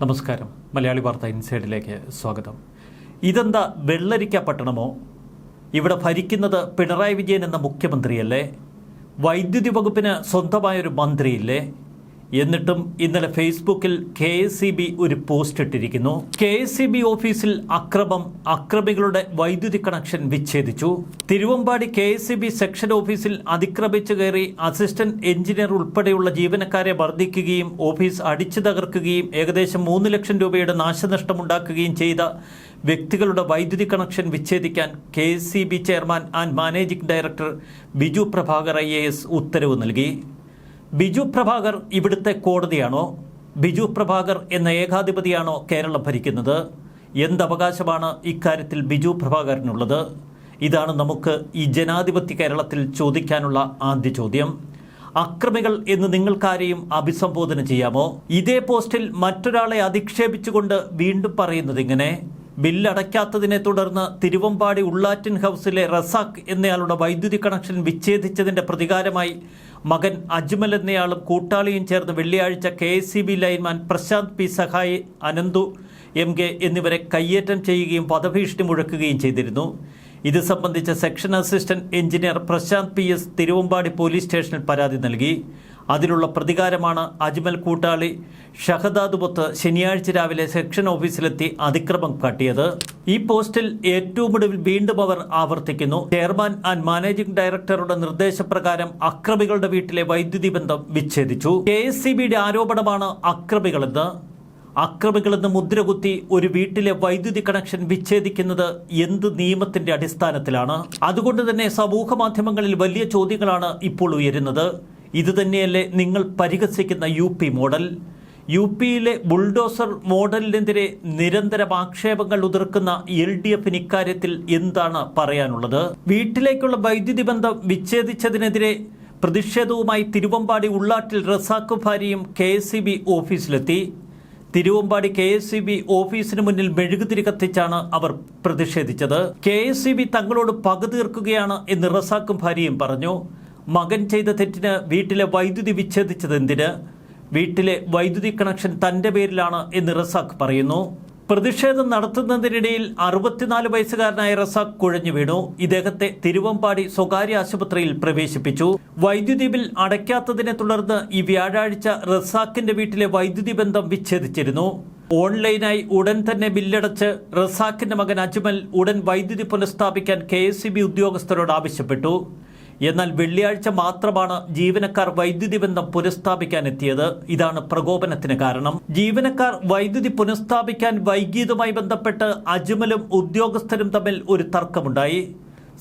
നമസ്കാരം. മലയാളി വാർത്ത ഇൻസൈഡിലേക്ക് സ്വാഗതം. ഇതെന്താ വെള്ളരിക്ക പട്ടണമോ? ഇവിടെ ഭരിക്കുന്നത് പിണറായി വിജയൻ എന്ന മുഖ്യമന്ത്രിയല്ലേ? വൈദ്യുതി വകുപ്പിന് സ്വന്തമായൊരു മന്ത്രിയില്ലേ? എന്നിട്ടും ഇന്നലെ ഫേസ്ബുക്കിൽ കെ എസ് സി ബി ഒരു പോസ്റ്റ് ഇട്ടിരിക്കുന്നു. കെ എസ് സി ബി ഓഫീസിൽ അക്രമം അക്രമികളുടെ വൈദ്യുതി connection വിച്ഛേദിച്ചു. Thiruvambady K S C B section ഓഫീസിൽ അതിക്രമിച്ചു കയറി അസിസ്റ്റന്റ് എഞ്ചിനീയർ ഉൾപ്പെടെയുള്ള ജീവനക്കാരെ വർദ്ധിക്കുകയും ഓഫീസ് അടിച്ചു തകർക്കുകയും ഏകദേശം മൂന്ന് ലക്ഷം രൂപയുടെ നാശനഷ്ടമുണ്ടാക്കുകയും ചെയ്ത വ്യക്തികളുടെ വൈദ്യുതി connection വിച്ഛേദിക്കാൻ K S C B chairman and managing director Biju Prabhakar I ഉത്തരവ് നൽകി. ബിജു പ്രഭാകർ ഇവിടുത്തെ കോടതിയാണോ? ബിജു പ്രഭാകർ എന്ന ഏകാധിപതിയാണോ കേരളം ഭരിക്കുന്നത്? എന്തവകാശമാണ് ഇക്കാര്യത്തിൽ ബിജു പ്രഭാകരനുള്ളത്? ഇതാണ് നമുക്ക് ഈ ജനാധിപത്യ കേരളത്തിൽ ചോദിക്കാനുള്ള ആദ്യ ചോദ്യം. അക്രമികൾ എന്ന് നിങ്ങൾക്കാരെയും അഭിസംബോധന ചെയ്യാമോ? ഇതേ പോസ്റ്റിൽ മറ്റൊരാളെ അധിക്ഷേപിച്ചുകൊണ്ട് വീണ്ടും പറയുന്നത് ഇങ്ങനെ ബില്ലടയ്ക്കാത്തതിനെ തുടർന്ന് തിരുവമ്പാടി ഉള്ളാറ്റിൻ ഹൗസിലെ റസാഖ് എന്നയാളുടെ വൈദ്യുതി കണക്ഷൻ വിച്ഛേദിച്ചതിന്റെ പ്രതികാരമായി മകൻ അജ്മൽ എന്നയാളും കൂട്ടാളിയും ചേർന്ന് വെള്ളിയാഴ്ച K S C B lineman Prashanth P സഹായി അനന്തു എം കെ എന്നിവരെ കയ്യേറ്റം ചെയ്യുകയും വധഭീഷണി മുഴക്കുകയും ചെയ്തിരുന്നു. ഇത് സംബന്ധിച്ച section assistant engineer Prashanth P S Thiruvambady police സ്റ്റേഷനിൽ പരാതി നൽകി. അതിലുള്ള പ്രതികാരമാണ് അജ്മൽ കൂട്ടാളി ഷഹദാദ് ബൊത്ത് ശനിയാഴ്ച രാവിലെ സെക്ഷൻ ഓഫീസിലെത്തി അതിക്രമം കാട്ടിയത്. ഈ പോസ്റ്റിൽ ഏറ്റവും ഒടുവിൽ വീണ്ടും അവർ ആവർത്തിക്കുന്നു. ചെയർമാൻ ആൻഡ് മാനേജിംഗ് ഡയറക്ടറുടെ നിർദ്ദേശപ്രകാരം അക്രമികളുടെ വീട്ടിലെ വൈദ്യുതി ബന്ധം വിച്ഛേദിച്ചു. കെ എസ് സി ബിയുടെ ആരോപണമാണ് അക്രമികളെന്ന്. അക്രമികളെന്ന് മുദ്രകുത്തി ഒരു വീട്ടിലെ വൈദ്യുതി കണക്ഷൻ വിച്ഛേദിക്കുന്നത് എന്ത് നിയമത്തിന്റെ അടിസ്ഥാനത്തിലാണ്? അതുകൊണ്ട് തന്നെ സമൂഹ മാധ്യമങ്ങളിൽ വലിയ ചോദ്യങ്ങളാണ് ഇപ്പോൾ ഉയരുന്നത്. ഇത് തന്നെയല്ലേ നിങ്ങൾ പരിഹസിക്കുന്ന യു മോഡൽ? യു പിയിലെ ബുൾഡോസർ മോഡലിനെതിരെ നിരന്തര ആക്ഷേപങ്ങൾ ഉതിർക്കുന്ന എൽ ഡി എഫിന് ഇക്കാര്യത്തിൽ എന്താണ് പറയാനുള്ളത്? വീട്ടിലേക്കുള്ള വൈദ്യുതി ബന്ധം വിച്ഛേദിച്ചതിനെതിരെ പ്രതിഷേധവുമായി തിരുവമ്പാടി ഉള്ളാട്ടിൽ റസാഖ് ഭാര്യയും K S C B ഓഫീസിലെത്തി. Thiruvambady K S C B ഓഫീസിന് മുന്നിൽ മെഴുകുതിരി കത്തിച്ചാണ് അവർ പ്രതിഷേധിച്ചത്. കെ എസ് സി ബി തങ്ങളോട് പകുതീർക്കുകയാണ് എന്ന് റസാഖും ഭാര്യയും പറഞ്ഞു. മകൻ ചെയ്ത തെറ്റിന് വീട്ടിലെ വൈദ്യുതി വിച്ഛേദിച്ചത് എന്തിന്? വീട്ടിലെ വൈദ്യുതി കണക്ഷൻ തന്റെ പേരിലാണ് എന്ന് റസാഖ് പറയുന്നു. പ്രതിഷേധം നടത്തുന്നതിനിടയിൽ അറുപത്തിനാല് വയസ്സുകാരനായ റസാഖ് കുഴഞ്ഞു വീണു. ഇദ്ദേഹത്തെ തിരുവമ്പാടി സ്വകാര്യ ആശുപത്രിയിൽ പ്രവേശിപ്പിച്ചു. വൈദ്യുതി ബിൽ അടയ്ക്കാത്തതിനെ തുടർന്ന് ഈ വ്യാഴാഴ്ച റസാഖിന്റെ വീട്ടിലെ വൈദ്യുതി ബന്ധം വിച്ഛേദിച്ചിരുന്നു. ഓൺലൈനായി ഉടൻ തന്നെ ബില്ലടച്ച് റസാഖിന്റെ മകൻ അജ്മൽ ഉടൻ വൈദ്യുതി പുനഃസ്ഥാപിക്കാൻ കെ ഉദ്യോഗസ്ഥരോട് ആവശ്യപ്പെട്ടു. എന്നാൽ വെള്ളിയാഴ്ച മാത്രമാണ് ജീവനക്കാർ വൈദ്യുതി ബന്ധം പുനഃസ്ഥാപിക്കാൻ എത്തിയത് ഇതാണ് പ്രകോപനത്തിന് കാരണം. ജീവനക്കാർ വൈദ്യുതി പുനഃസ്ഥാപിക്കാൻ വൈകിയതുമായി ബന്ധപ്പെട്ട് അജ്മലും ഉദ്യോഗസ്ഥരും തമ്മിൽ ഒരു തർക്കമുണ്ടായി.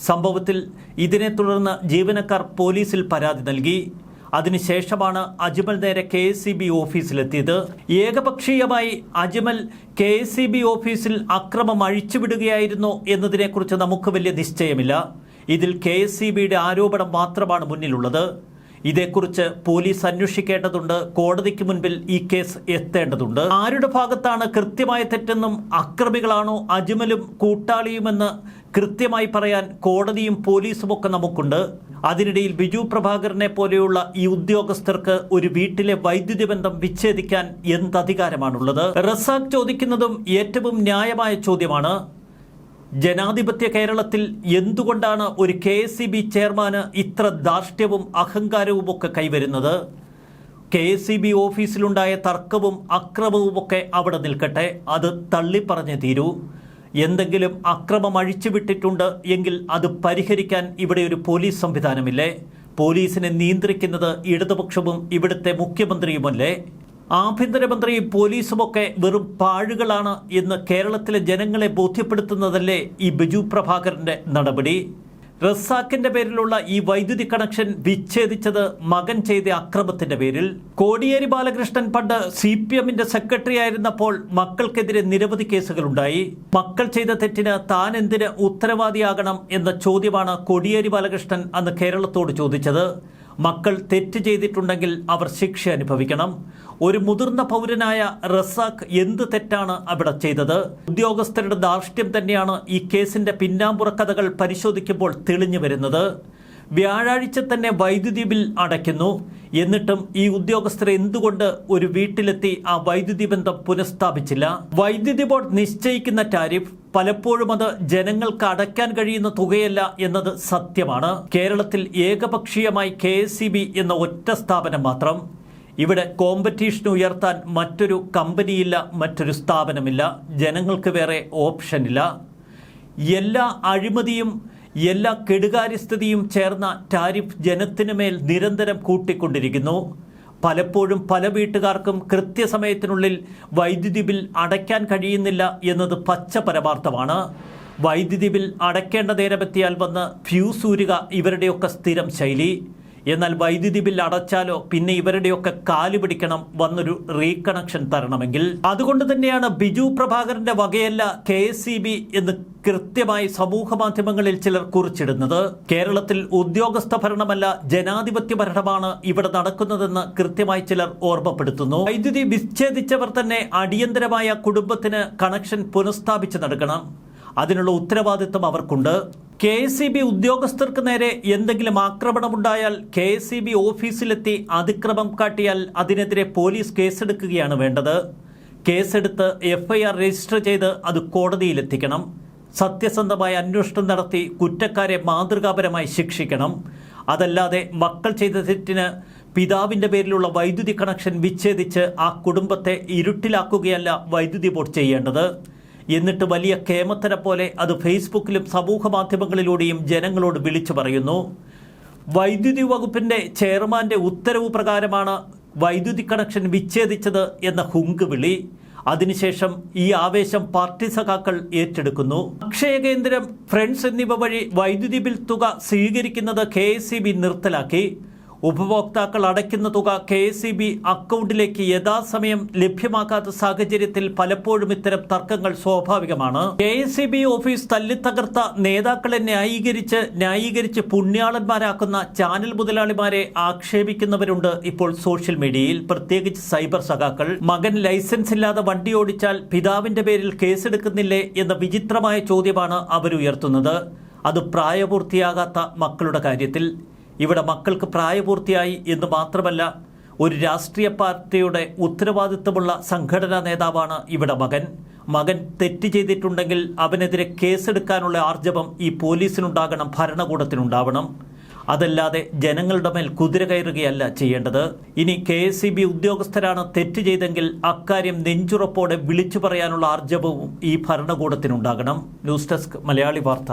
സംഭവത്തിൽ ഇതിനെ തുടർന്ന് ജീവനക്കാർ പോലീസിൽ പരാതി നൽകി. അതിനുശേഷമാണ് അജ്മൽ നേരെ കെ എസ് സി ബി ഓഫീസിലെത്തിയത്. ഏകപക്ഷീയമായി Ajmal K S C B ഓഫീസിൽ അക്രമം അഴിച്ചുവിടുകയായിരുന്നു എന്നതിനെക്കുറിച്ച് നമുക്ക് വലിയ നിശ്ചയമില്ല. ഇതിൽ കെ എസ് സി ബിയുടെ ആരോപണം മാത്രമാണ് മുന്നിലുള്ളത്. ഇതേക്കുറിച്ച് പോലീസ് അന്വേഷിക്കേണ്ടതുണ്ട്. കോടതിക്ക് മുൻപിൽ ഈ കേസ് എത്തേണ്ടതുണ്ട്. ആരുടെ ഭാഗത്താണ് കൃത്യമായ തെറ്റെന്നും അക്രമികളാണോ അജ്മലും കൂട്ടാളിയുമെന്ന് കൃത്യമായി പറയാൻ കോടതിയും പോലീസും ഒക്കെ നമുക്കുണ്ട്. അതിനിടയിൽ ബിജു പ്രഭാകരനെ പോലെയുള്ള ഈ ഉദ്യോഗസ്ഥർക്ക് ഒരു വീട്ടിലെ വൈദ്യുതി ബന്ധം വിച്ഛേദിക്കാൻ എന്തധികാരമാണുള്ളത് റസാഖ് ചോദിക്കുന്നതും ഏറ്റവും ന്യായമായ ചോദ്യമാണ്. ജനാധിപത്യ കേരളത്തിൽ എന്തുകൊണ്ടാണ് ഒരു കെ എസ് സി ബി ചെയർമാന് ഇത്ര ധാർഷ്ട്യവും അഹങ്കാരവും ഒക്കെ കൈവരുന്നത്? കെ എസ് സി ബി ഓഫീസിലുണ്ടായ തർക്കവും അക്രമവുമൊക്കെ അവിടെ നിൽക്കട്ടെ. അത് തള്ളിപ്പറഞ്ഞ് തീരൂ. എന്തെങ്കിലും അക്രമം അഴിച്ചുവിട്ടിട്ടുണ്ട് എങ്കിൽ അത് പരിഹരിക്കാൻ ഇവിടെ ഒരു പോലീസ് സംവിധാനമില്ലേ? പോലീസിനെ നിയന്ത്രിക്കുന്നത് ഇടതുപക്ഷവും ഇവിടുത്തെ മുഖ്യമന്ത്രിയുമല്ലേ? ആഭ്യന്തരമന്ത്രിയും പോലീസുമൊക്കെ വെറും പാഴുകളാണ് എന്ന് കേരളത്തിലെ ജനങ്ങളെ ബോധ്യപ്പെടുത്തുന്നതല്ലേ ഈ ബിജു പ്രഭാകരന്റെ നടപടി? റസാക്കിന്റെ പേരിലുള്ള ഈ വൈദ്യുതി കണക്ഷൻ വിച്ഛേദിച്ചത് മകൻ ചെയ്ത അക്രമത്തിന്റെ പേരിൽ. കോടിയേരി ബാലകൃഷ്ണൻ പണ്ട് സി പി എമ്മിന്റെ സെക്രട്ടറി ആയിരുന്നപ്പോൾ മക്കൾക്കെതിരെ നിരവധി കേസുകളുണ്ടായി. മക്കൾ ചെയ്ത തെറ്റിന് താൻ എന്തിന് ഉത്തരവാദിയാകണം എന്ന ചോദ്യമാണ് കോടിയേരി ബാലകൃഷ്ണൻ അന്ന് കേരളത്തോട് ചോദിച്ചത്. മക്കൾ തെറ്റ് ചെയ്തിട്ടുണ്ടെങ്കിൽ അവർ ശിക്ഷ അനുഭവിക്കണം. ഒരു മുതിർന്ന പൗരനായ റസാഖ് എന്ത് തെറ്റാണ് അവിടെ ചെയ്തത്? ഉദ്യോഗസ്ഥരുടെ ധാർഷ്ട്യം തന്നെയാണ് ഈ കേസിന്റെ പിന്നാമ്പുറ കഥകൾ പരിശോധിക്കുമ്പോൾ തെളിഞ്ഞു വരുന്നത്. വ്യാഴാഴ്ച തന്നെ വൈദ്യുതി ബിൽ അടയ്ക്കുന്നു. എന്നിട്ടും ഈ ഉദ്യോഗസ്ഥർ എന്തുകൊണ്ട് ഒരു വീട്ടിലെത്തി ആ വൈദ്യുതി ബന്ധം പുനഃസ്ഥാപിച്ചില്ല? വൈദ്യുതി ബോർഡ് നിശ്ചയിക്കുന്ന ടാരിഫ് പലപ്പോഴും അത് ജനങ്ങൾക്ക് അടയ്ക്കാൻ കഴിയുന്ന തുകയല്ല എന്നത് സത്യമാണ്. കേരളത്തിൽ ഏകപക്ഷീയമായി കെ എന്ന ഒറ്റ സ്ഥാപനം മാത്രം. ഇവിടെ കോമ്പറ്റീഷൻ ഉയർത്താൻ മറ്റൊരു കമ്പനിയില്ല മറ്റൊരു സ്ഥാപനമില്ല. ജനങ്ങൾക്ക് വേറെ ഓപ്ഷനില്ല എല്ലാ അഴിമതിയും എല്ലാ കെടുകാര്യസ്ഥിതിയും ചേർന്ന ടാരിഫ് ജനത്തിനുമേൽ നിരന്തരം കൂട്ടിക്കൊണ്ടിരിക്കുന്നു. പലപ്പോഴും പല വീട്ടുകാർക്കും കൃത്യസമയത്തിനുള്ളിൽ വൈദ്യുതി ബിൽ അടയ്ക്കാൻ കഴിയുന്നില്ല എന്നത് പച്ച പരമാർത്ഥമാണ് വൈദ്യുതി ബിൽ അടയ്ക്കേണ്ട നേരമെത്തിയാൽ വന്ന് ഫ്യൂസ് ഊരുക ഇവരുടെയൊക്കെ സ്ഥിരം ശൈലി. എന്നാൽ വൈദ്യുതി ബിൽ അടച്ചാലോ പിന്നെ ഇവരുടെയൊക്കെ കാൽ പിടിക്കണം വന്നൊരു റീകണക്ഷൻ തരണമെങ്കിൽ. അതുകൊണ്ട് തന്നെയാണ് ബിജു പ്രഭാകരന്റെ വകയല്ല കെ എന്ന് കൃത്യമായി സമൂഹ മാധ്യമങ്ങളിൽ ചിലർ കുറിച്ചിടുന്നത്. കേരളത്തിൽ ഉദ്യോഗസ്ഥ ഭരണമല്ല ജനാധിപത്യ ഭരണമാണ് ഇവിടെ നടക്കുന്നതെന്ന് കൃത്യമായി ചിലർ ഓർമ്മപ്പെടുത്തുന്നു. വൈദ്യുതി വിച്ഛേദിച്ചവർ തന്നെ അടിയന്തരമായ കുടുംബത്തിന് കണക്ഷൻ പുനഃസ്ഥാപിച്ചു നൽകണം അതിനുള്ള ഉത്തരവാദിത്വം അവർക്കുണ്ട്. കെ എസ് സി ബി ഉദ്യോഗസ്ഥർക്ക് നേരെ എന്തെങ്കിലും ആക്രമണമുണ്ടായാൽ കെ എസ് സി ബി ഓഫീസിലെത്തി അതിക്രമം കാട്ടിയാൽ അതിനെതിരെ പോലീസ് കേസെടുക്കുകയാണ് വേണ്ടത്. കേസെടുത്ത് എഫ്ഐആർ രജിസ്റ്റർ ചെയ്ത് അത് കോടതിയിലെത്തിക്കണം. സത്യസന്ധമായ അന്വേഷണം നടത്തി കുറ്റക്കാരെ മാതൃകാപരമായി ശിക്ഷിക്കണം. അതല്ലാതെ മക്കൾ ചെയ്ത തെറ്റിന് പിതാവിന്റെ പേരിലുള്ള വൈദ്യുതി കണക്ഷൻ വിച്ഛേദിച്ച് ആ കുടുംബത്തെ ഇരുട്ടിലാക്കുകയല്ല വൈദ്യുതി ബോർഡ് ചെയ്യേണ്ടത്. എന്നിട്ട് വലിയ കേമത്തര പോലെ അത് ഫേസ്ബുക്കിലും സമൂഹ മാധ്യമങ്ങളിലൂടെയും ജനങ്ങളോട് വിളിച്ചു പറയുന്നു. വൈദ്യുതി വകുപ്പിന്റെ ചെയർമാന്റെ ഉത്തരവ് പ്രകാരമാണ് വൈദ്യുതി കണക്ഷൻ വിച്ഛേദിച്ചത് എന്ന ഹുങ്ക് വിളി. അതിനുശേഷം ഈ ആവേശം പാർട്ടി സഖാക്കൾ ഏറ്റെടുക്കുന്നു. അക്ഷയ കേന്ദ്രം ഫ്രണ്ട്സ് എന്നിവ വഴി വൈദ്യുതി ബിൽ തുക സ്വീകരിക്കുന്നത് കെ നിർത്തലാക്കി. ഉപഭോക്താക്കൾ അടയ്ക്കുന്ന തുക കെ എസ് ഇ ബി അക്കൗണ്ടിലേക്ക് യഥാസമയം ലഭ്യമാക്കാത്ത സാഹചര്യത്തിൽ പലപ്പോഴും ഇത്തരം തർക്കങ്ങൾ സ്വാഭാവികമാണ്. K S E B office തല്ലിത്തകർത്ത നേതാക്കളെ ന്യായീകരിച്ച് ന്യായീകരിച്ച് പുണ്യാളന്മാരാക്കുന്ന ചാനൽ മുതലാളിമാരെ ആക്ഷേപിക്കുന്നവരുണ്ട് ഇപ്പോൾ സോഷ്യൽ മീഡിയയിൽ. പ്രത്യേകിച്ച് സൈബർ സഖാക്കൾ. മകൻ ലൈസൻസ് ഇല്ലാതെ വണ്ടി ഓടിച്ചാൽ പിതാവിന്റെ പേരിൽ കേസെടുക്കുന്നില്ലേ എന്ന വിചിത്രമായ ചോദ്യമാണ് അവരുയർത്തുന്നത്. അത് പ്രായപൂർത്തിയാകാത്ത മക്കളുടെ കാര്യത്തിൽ. ഇവിടെ മക്കൾക്ക് പ്രായപൂർത്തിയായി എന്ന് മാത്രമല്ല ഒരു രാഷ്ട്രീയ പാർട്ടിയുടെ ഉത്തരവാദിത്വമുള്ള സംഘടനാ നേതാവാണ് ഇവിടെ മകൻ. മകൻ തെറ്റ് ചെയ്തിട്ടുണ്ടെങ്കിൽ അവനെതിരെ കേസെടുക്കാനുള്ള ആർജവം ഈ പോലീസിനുണ്ടാകണം ഭരണകൂടത്തിനുണ്ടാവണം. അതല്ലാതെ ജനങ്ങളുടെ മേൽ കുതിര കയറുകയല്ല ചെയ്യേണ്ടത്. ഇനി കെ എസ് ഉദ്യോഗസ്ഥരാണ് തെറ്റ് ചെയ്തെങ്കിൽ അക്കാര്യം നെഞ്ചുറപ്പോടെ വിളിച്ചു പറയാനുള്ള ആർജവവും ഈ ഭരണകൂടത്തിനുണ്ടാകണം. ന്യൂസ് ഡെസ്ക് മലയാളി വാർത്ത.